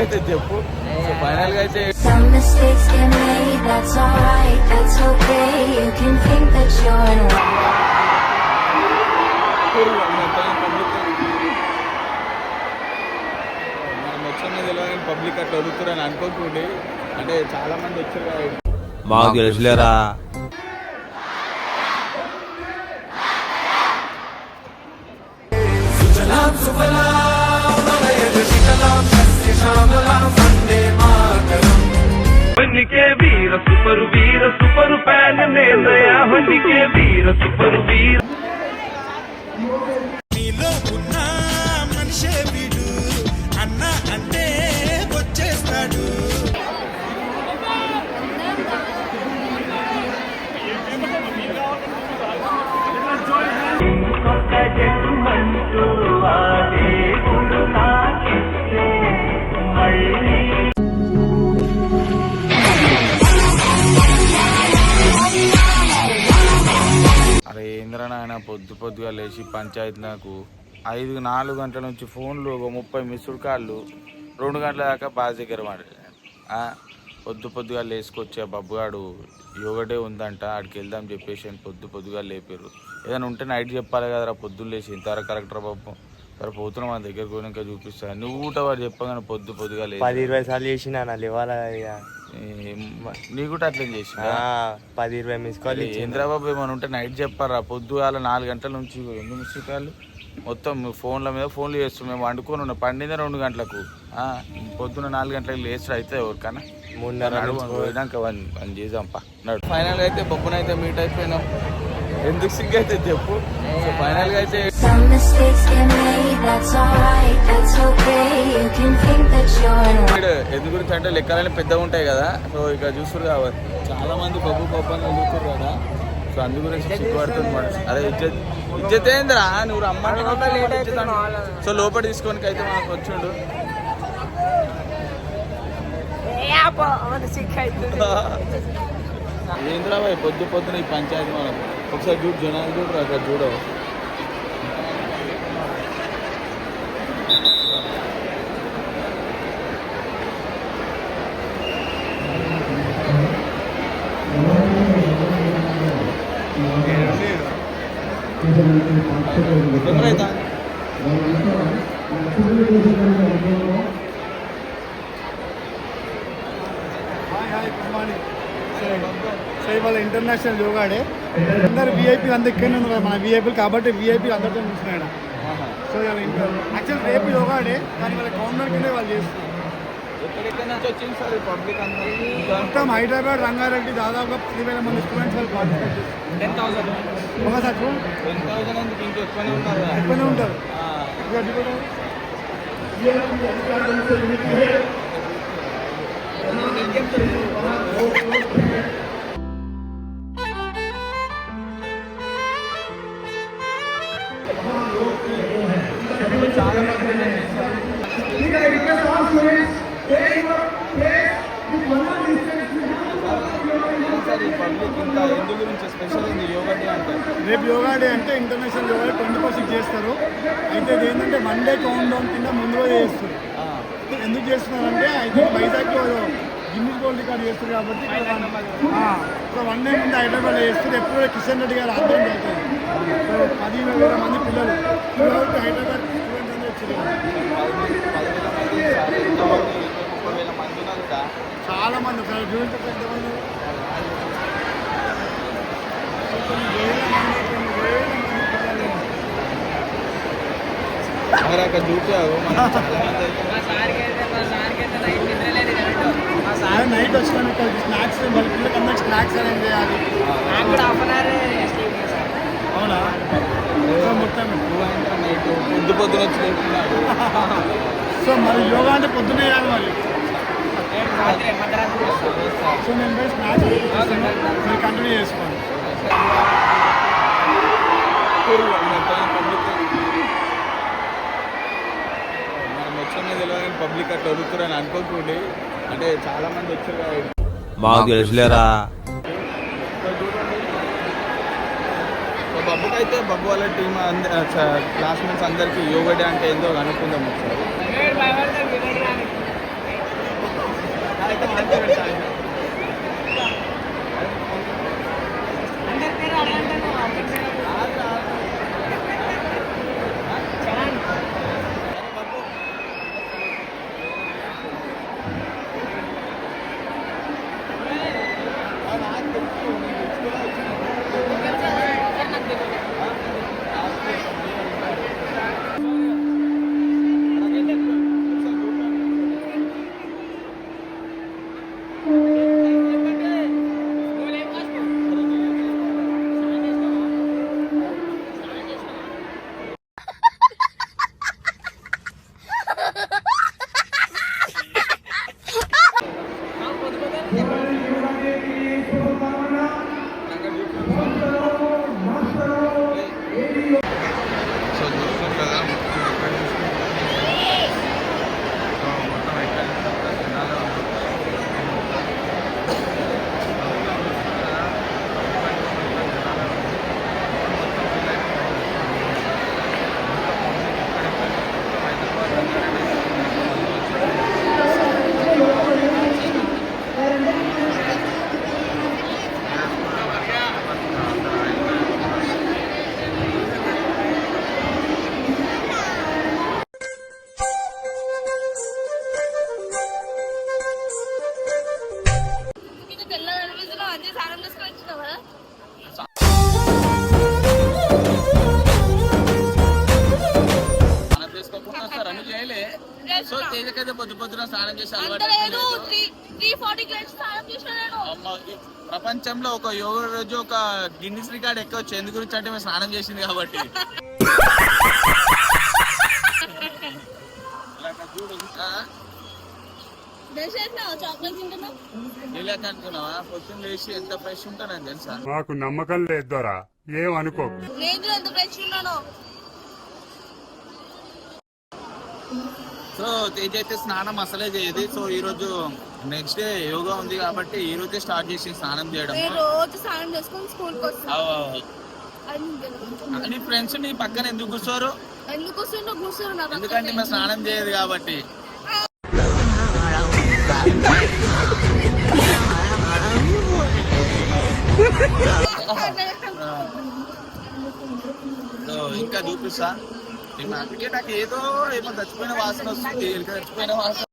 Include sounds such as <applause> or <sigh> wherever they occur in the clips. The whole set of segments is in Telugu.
అయితే చెప్పు సో ఫైనల్గా అయితే Some mistakes get made, that's alright, that's okay. You can think that you're in మనం వచ్చిన తెలియని పబ్లిక్ అట్లా అనుకోకండి అంటే చాలా మంది వచ్చారు మాకు తెలుసులేరా के वीर सुपर वीर सुपर पैन ने नया हंडी के वीर सुपर वीर నీలో ఉన్న మనిషే వీడు అన్న అంటే వచ్చేస్తాడు కొత్త లేచి పంచాయతీ నాకు ఐదు నాలుగు గంటల నుంచి ఫోన్లు ఒక ముప్పై మిస్డ్ కాళ్ళు రెండు గంటల దాకా బాగా దగ్గర మాట్లాడాను పొద్దు పొద్దుగా లేసుకొచ్చా బబ్బుగాడు యోగడే ఉందంట ఆడికి వెళ్దాం చెప్పేసి అని పొద్దు పొద్దుగా లేపారు. ఏదైనా ఉంటే నైట్ చెప్పాలి కదరా పొద్దున్న లేచి ఇంతవరకు కరెక్టర్ బాబు. సరే పోతున్నా మన దగ్గర పోయినాక చూపిస్తాను నువ్వు ఊట వాడు చెప్పగానే పొద్దు పొద్దుగా పది లేదు ఇరవై సార్లు చేసిన నా లేవాలా ఇక. నీ కూడా అట్లా చేసి ఆ, పది ఇరవై మిస్ కాల్ చంద్రబాబు ఏమైనా ఉంటే నైట్ చెప్పారా? పొద్దుగాల నాలుగు గంటల నుంచి ఎన్ని మిస్డ్ కాళ్ళు మొత్తం ఫోన్ల మీద ఫోన్లు చేస్తాం మేము వండుకొని ఉన్నాం. పండిందే రెండు గంటలకు. ఆ, పొద్దున్న నాలుగు గంటలకు లేచి అయితే ఎవరికన్నా మూడున్నర పోయినాక వన్ వన్ చేద్దాంపా నడు. ఫైనల్ అయితే బొబ్బునైతే మీట్ అయిపోయినాం. ఎందుకు సిగ్గు అయితే చెప్పు? ఫైనల్గా అయితే Some mistakes get made, that's alright, that's okay. You can think that you're in వీడు ఎందు గురించి అంటే లెక్కలన్నీ పెద్దగా ఉంటాయి కదా సో ఇక చూస్తారు కాబట్టి. చాలా మంది బొబ్బు బొబ్బు అని అడుగుతారు కదా. సో అందు గురించి సిగ్గుపడుతుంది మాట అరే ఇజ్జత్ ఇజ్జత్ ఏందిరా? నువ్వు రమ్మంటే సో లోపల తీసుకోనికి అయితే మనకు వచ్చిండు. <laughs> ఏంద్రా పొద్దు పొద్దున ఈ పంచాయతీ మనం ఒకసారి చూడు జనాలు చూడరు అక్కడ చూడవు తొందర అవుతా hi hi good morning so ఇవాళ ఇంటర్నేషనల్ యోగా డే. అందరు విఐపీ అందరు ఇక్కడనే ఉన్నారు మన విఐపీలు కాబట్టి విఐపీ అందరితో చూస్తున్నాడు సో ఇవాళ యాక్చువల్ రేపు యోగా డే కానీ వాళ్ళ గవర్నమెంట్ కింద వాళ్ళు చేస్తున్నారు. మొత్తం హైదరాబాద్ రంగారెడ్డి దాదాపుగా పది వేల మంది స్టూడెంట్స్ వాళ్ళు పార్టిసిపేట్ థౌసండ్. ఒకసారి చూడండి. ఎక్కువనే ఉంటారు. రేపు యోగా డే అంటే international yoga twenty four six చేస్తారు. అయితే ఇది ఏంటంటే వన్ డే కౌంట్ డౌన్ కింద ముందు రోజు చేస్తారు. ఎందుకు చేస్తున్నారంటే అయితే వైజాగ్లో గిన్నీస్ గోల్డ్ రికార్డ్ చేస్తారు కాబట్టి ఇక్కడ వన్- డే ముందు హైదరాబాద్ చేస్తారు. ఎప్పుడో కిషన్ రెడ్డి గారు ఆధ్వర్యం అవుతుంది పది వేల మంది పిల్లలు పిల్లలు హైదరాబాద్ స్టూడెంట్స్ అనేది వచ్చారు. చాలా మంది ఒకసారి చూడండి ఎంతమంది కొన్ని వేల మంది కొన్ని వేల మంది పిల్లలు <laughs> అయితే అదే నైట్ వచ్చినాను ఇక్కడ స్నాక్స్ వాళ్ళ పిల్లలకి అందరికి స్నాక్స్ అరేంజ్ చేయాలి. అవునా? సో మొత్తం నైట్ పొద్దు పొద్దున వచ్చి. <laughs> సో మరి యోగా అంటే పొద్దునే చేయాలి మరి. సో నేను పోయి స్నాక్స్ మీరు కంటిన్యూ చేసుకోండి. పబ్లిక్ అట్లా అడుగుతారని అనుకోకండి. అంటే చాలా మంది వచ్చారు. మాకు తెలుసులేరా? సో బబ్బుకైతే బబ్బు వాళ్ళ టీం క్లాస్మేట్స్ అందరికీ యోగా డే అంటే ఏందో ఒకసారి. సో తేలికైతే పొద్దు పొద్దున స్నానం చేసి అలవాటు ప్రపంచంలో ఒక యోగ రోజు ఒక గిన్నిస్ రికార్డ్ ఎక్కవచ్చు ఎందు గురించి అంటే మేము స్నానం చేసింది కాబట్టి. అనుకున్నావా? పొద్దున్న లేచి ఎంత ఫ్రెష్ ఉంటానని తెలుసా? మాకు నమ్మకం లేదు ఏమనుకోకు నేను ఎంత ఫ్రెష్ ఉన్నాను? సో తేజ్ అయితే స్నానం అసలే చేయదు. సో ఈ రోజు నెక్స్ట్ డే యోగా ఉంది కాబట్టి ఈ రోజే స్టార్ట్ చేసి స్నానం చేయడం రోజు స్నానం చేసుకొని వస్తాను. నీ ఫ్రెండ్స్ నీ పక్కన ఎందుకు కూర్చోరు? ఎందుకు ఎందుకంటే స్నానం చేయదు కాబట్టి. ఇంకా చూపిస్తా. అందుకే నాకు ఏదో ఏమో చచ్చిపోయిన వాసన వస్తుంది చచ్చిపోయిన వాసన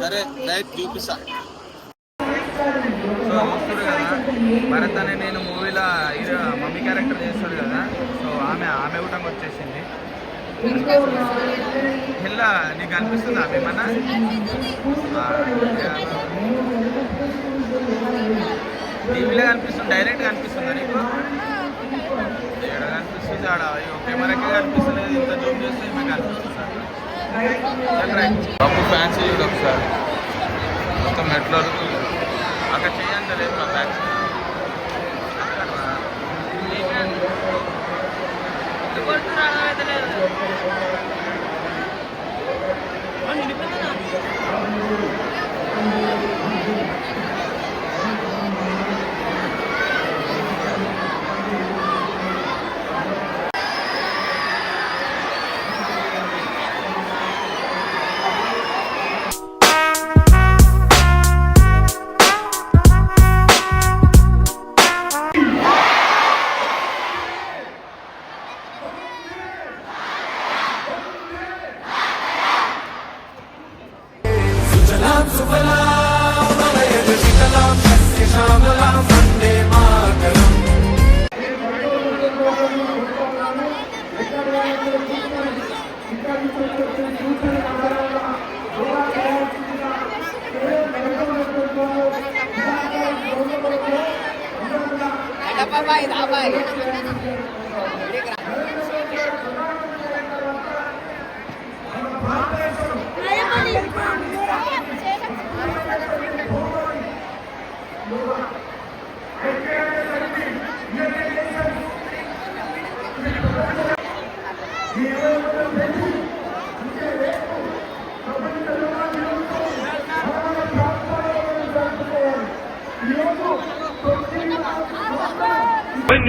సరే రైట్ చూపిస్తా సో చూస్తారు కదా భరత్ అనే నేను మూవీలో హీరో మమ్మీ క్యారెక్టర్ చేస్తాడు కదా సో ఆమె ఆమె కూడా వచ్చేసింది ఇలా నీకు అనిపిస్తుంది ఆమె ఏమన్నా టీవీలో కనిపిస్తుంది డైరెక్ట్ కనిపిస్తుంది నీకు? కనిపిస్తుంది ఆడ? కెమెరాకి కనిపిస్తుంది ఇంత జూమ్ చేస్తే ఈమె కనిపిస్తుంది సార్? బాబు ఫ్యాన్సీ చూడు ఒకసారి మొత్తం మెట్లు అడుగుతుంది అక్కడ చేయండి లేదు 拜一打拜。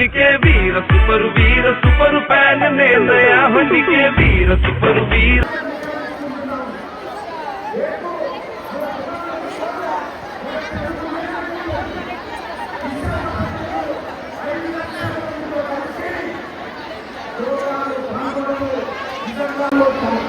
నా ఫ్యాన్సీ బన్నికే వీర సూపరు వీర సూపరు ఫ్యాన్ నేను హండికే వీర సూపరు వీర వెయిటింగ్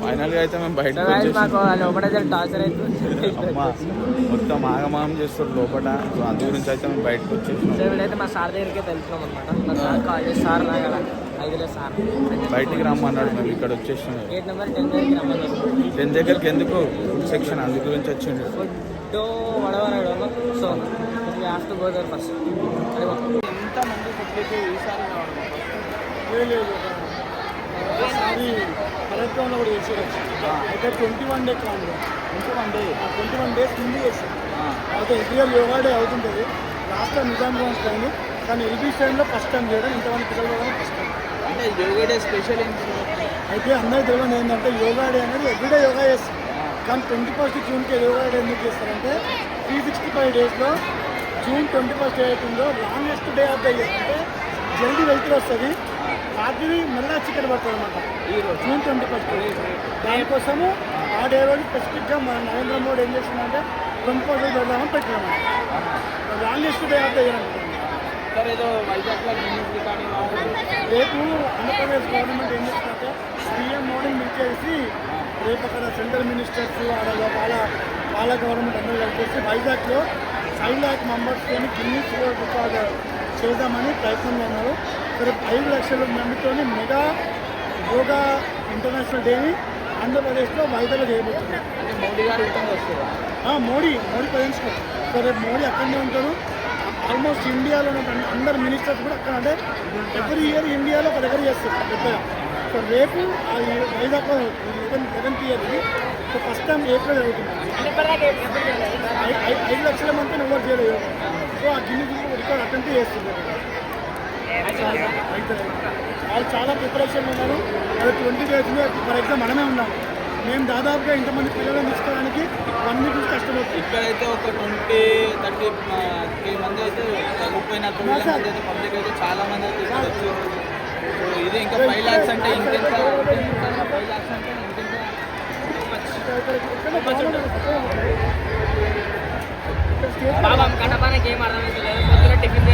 ఫైనల్గా అయితే మేము మొత్తం ఆగమాగం చేస్తారు లోపల. అందు గురించి అయితే మేము బయటకు వచ్చేసాం మా సార్ దగ్గరికి వెళ్తున్నాం అనమాట సార్ కాల్ చేసి సార్ రాగల ఐదులే సార్ బయటికి రమ్మన్నాడు మేము ఇక్కడ వచ్చేసాం టెన్ దగ్గరికి ఎందుకు? ఫుడ్ సెక్షన్ అందు గురించి వచ్చిండు. ఫుడ్ వడవరాడు సో ఫస్ట్. ఎంతమంది ఈసారి కూడా చేసారు అయితే twenty one day twenty one day? Twenty one days ముందు అయితే ఎవ్రీ యోగా డే అవుతుంటుంది. లాస్ట్ టైం నిజాం కానీ ఎల్బీ స్టైల్లో ఫస్ట్ టైం చేయడం. ఇంతమంది పిల్లలు కూడా ఫస్ట్ టైం అంటే యోగా డే స్పెషల్ అయితే అందరికీ తెలియదు ఏంటంటే యోగా డే అనేది ఎవ్రీడే యోగా చేస్తారు. కానీ ట్వంటీ ఫస్ట్ జూన్కి యోగా డే ఎందుకు చేస్తారంటే త్రీ సిక్స్టీ ఫైవ్ డేస్లో జూన్ ట్వంటీ ఫస్ట్ అవుతుందో longest day of the year. అంటే జల్దీ వెళ్తూ వస్తుంది. రాత్రి మళ్ళా చికెన్ పడుతుంది అనమాట జూన్ ట్వంటీ ఫస్ట్. దానికోసము ఆ డే రోజు స్పెసిఫిక్గా మన నరేంద్ర మోడీ ఏం చేసిందంటే ట్వంటీ ఫస్ట్ పెడదామని పెట్టినాము longest day of the year అనుకుంటున్నాం సార్ ఏదో వైజాగ్లో రేపు ఆంధ్రప్రదేశ్ గవర్నమెంట్ ఏం చేస్తుందంటే సీఎం మోడీని పిలిచేసి రేపు అక్కడ సెంట్రల్ మినిస్టర్స్ వాళ్ళ వాళ్ళ వాళ్ళ గవర్నమెంట్ అందరూ కలిపేసి వైజాగ్లో ఫైవ్ ల్యాక్ మెంబర్స్తో గిన్నీస్ రికార్డ్ చేద్దామని ప్రయత్నంలో ఉన్నారు. రేపు ఐదు లక్షల మందితో మెగా యోగా ఇంటర్నేషనల్ డేని ఆంధ్రప్రదేశ్లో వైజాగ్లో చేయబోతున్నారు. మోడీ గారు మోడీ మోడీ ప్రజెంట్స్లో. సో రేపు మోడీ అక్కడనే ఉంటారు. ఆల్మోస్ట్ ఇండియాలో ఉన్న అందరు మినిస్టర్స్ కూడా అక్కడ అంటే ఎవ్రీ ఇయర్ ఇండియాలో ఒక దగ్గర చేస్తారు పెద్దగా. సో రేపు అది ఈ- వైజాగ్లో సెవెంత్ ఇయర్ ఇది. సో ఫస్ట్ టైం ఏప్రిల్ జరుగుతుంది. ఐదు లక్షల మంది నెంబర్ చేయలేదు సో ఆ గిన్నె రికార్డ్ అటెంప్ట్ చేస్తుంది వాళ్ళు చాలా ప్రిపరేషన్ ఉన్నారు. అది ట్వంటీ డేస్ ఫర్ ఎగ్జామ్ మనమే ఉన్నాం. మేము దాదాపుగా ఇంతమంది పిల్లలను తీసుకోవడానికి వన్ వీక్ ఇక్కడైతే ఒక ట్వంటీ థర్టీ త్రీ మంది అయితే మంది అయితే పబ్లిక్ అయితే చాలా మంది అయితే ఇక్కడ వచ్చారు. సో ఇది ఇంకా ఫైవ్ ల్యాక్స్ అంటే ఇంకెంత ఫైవ్ ల్యాక్స్ అంటే ఇంకెంత బాబా కడపనకి ఏం అర్థమైతే లేదు. పొద్దున టిఫిన్